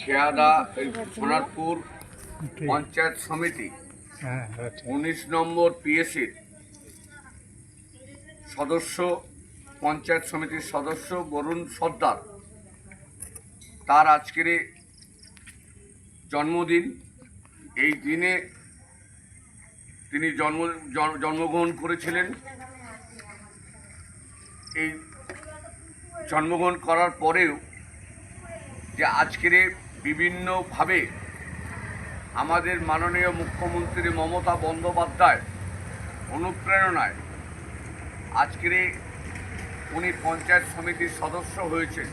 খেয়াদা সোনারপুর পঞ্চায়েত সমিতি। হ্যাঁ উনিশ নম্বর পিএসির সদস্য পঞ্চায়েত সমিতির সদস্য বরুণ সর্দার। তার আজকের জন্মদিন। এই দিনে তিনি জন্ম জন্মগ্রহণ করেছিলেন। এই জন্মগ্রহণ করার পরেও যে আজকের বিভিন্নভাবে আমাদের মাননীয় মুখ্যমন্ত্রী মমতা বন্দ্যোপাধ্যায় অনুপ্রেরণায় আজকের উনি পঞ্চায়েত সমিতির সদস্য হয়েছেন।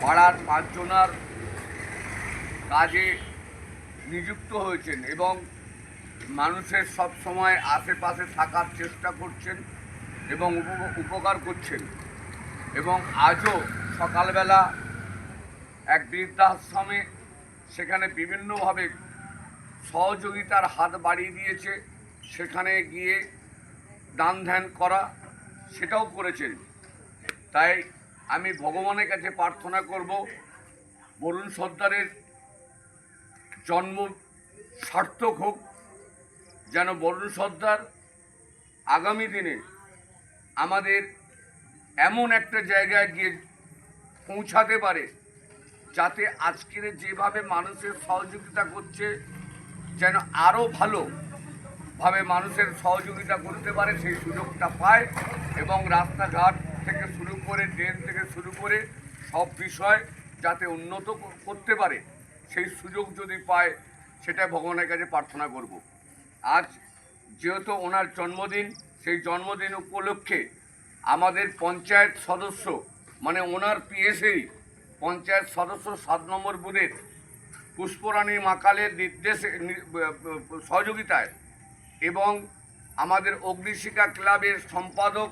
পাড়ার পাঁচজনার কাজে নিযুক্ত হয়েছেন এবং মানুষের সব সময় আশেপাশে থাকার চেষ্টা করছেন এবং উপকার করছেন এবং আজও সকালবেলা এক বৃদ্ধাশ্রমে সেখানে বিভিন্নভাবে সহযোগিতার হাত বাড়িয়ে দিয়েছে। সেখানে গিয়ে দান ধ্যান করা, সেটাও করেছেন। তাই আমি ভগবানের কাছে প্রার্থনা করব, বরুণ সর্দারের জন্ম সার্থক হোক, যেন বরুণ সর্দার আগামী দিনে আমাদের এমন একটা জায়গায় গিয়ে পৌঁছাতে পারে। যাতে আজকের যেভাবে মানুষের সহযোগিতা করছে, যেন আরও ভালো ভাবে মানুষের সহযোগিতা করতে পারে, সেই সুযোগটা পায় এবং রাস্তাঘাট থেকে শুরু করে, ড্রেন থেকে শুরু করে সব বিষয় যাতে উন্নত করতে পারে, সেই সুযোগ যদি পায় সেটা ভগবানের কাছে প্রার্থনা করব। আজ যেহেতু ওনার জন্মদিন, সেই জন্মদিন উপলক্ষে আমাদের পঞ্চায়েত সদস্য মানে ওনার পিএসএই পঞ্চায়েত সদস্য সাত নম্বর বুথের পুষ্পরাণী মাকালের নির্দেশে সহযোগিতায় এবং আমাদের অগ্নিশিকা ক্লাবের সম্পাদক,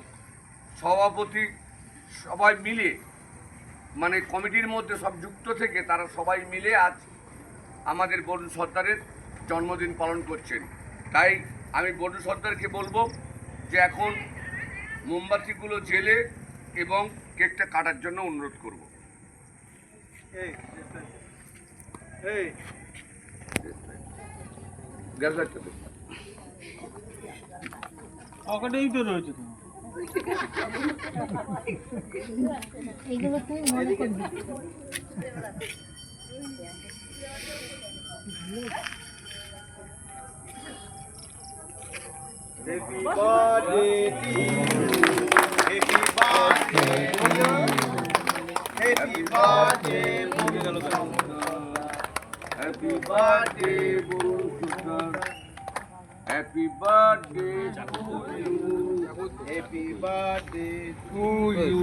সভাপতি সবাই মিলে মানে কমিটির মধ্যে সব যুক্ত থেকে তারা সবাই মিলে আজ আমাদের বরুণ সর্দারের জন্মদিন পালন করছেন তাই আমি বরুণ সর্দারকে বলব যে এখন মোমবাতিগুলো জেলে এবং কেকটা কাটার জন্য অনুরোধ করব। পকেটেই তো রয়েছে তোমার এগুলো মনে করবি Happy birthday to you. Happy birthday to you. Happy birthday happy birthday Barun Sardar happy birthday to you Happy birthday to you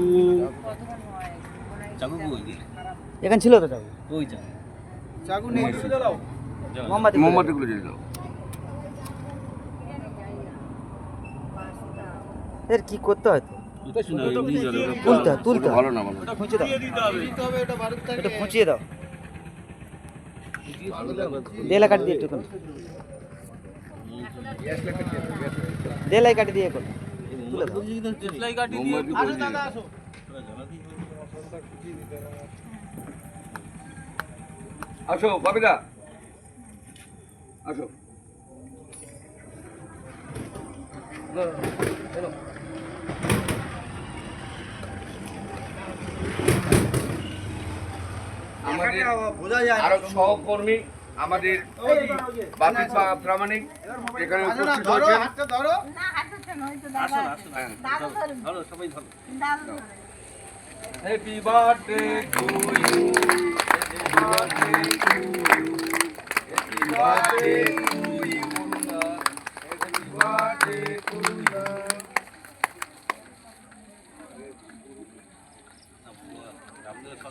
এখানে ছিল তো চাকু। চাকু? নেই জ্বালাও মোমবাতি মোমবাতিগুলো দিয়ে দাও এর কি করতে হয় তো? তুলতে তুলতে। ভালো না ভালো। খুঁচে দাও এটা খুঁচিয়ে দাও। দেলাই কাটি দিয়ে একটু দেলাই কাটি দিয়ে এখন। আসো বাবিদা। আসো। আমাদের আরও সহকর্মী আমাদের বাপি প্রামাণিক এখানে উপস্থিত ধরো হয়েছেন। হাতটা ধরো। না হাঁটু নয় তো দাদা। হ্যাঁ। দাদু ধরুন। দাদু ধরুন।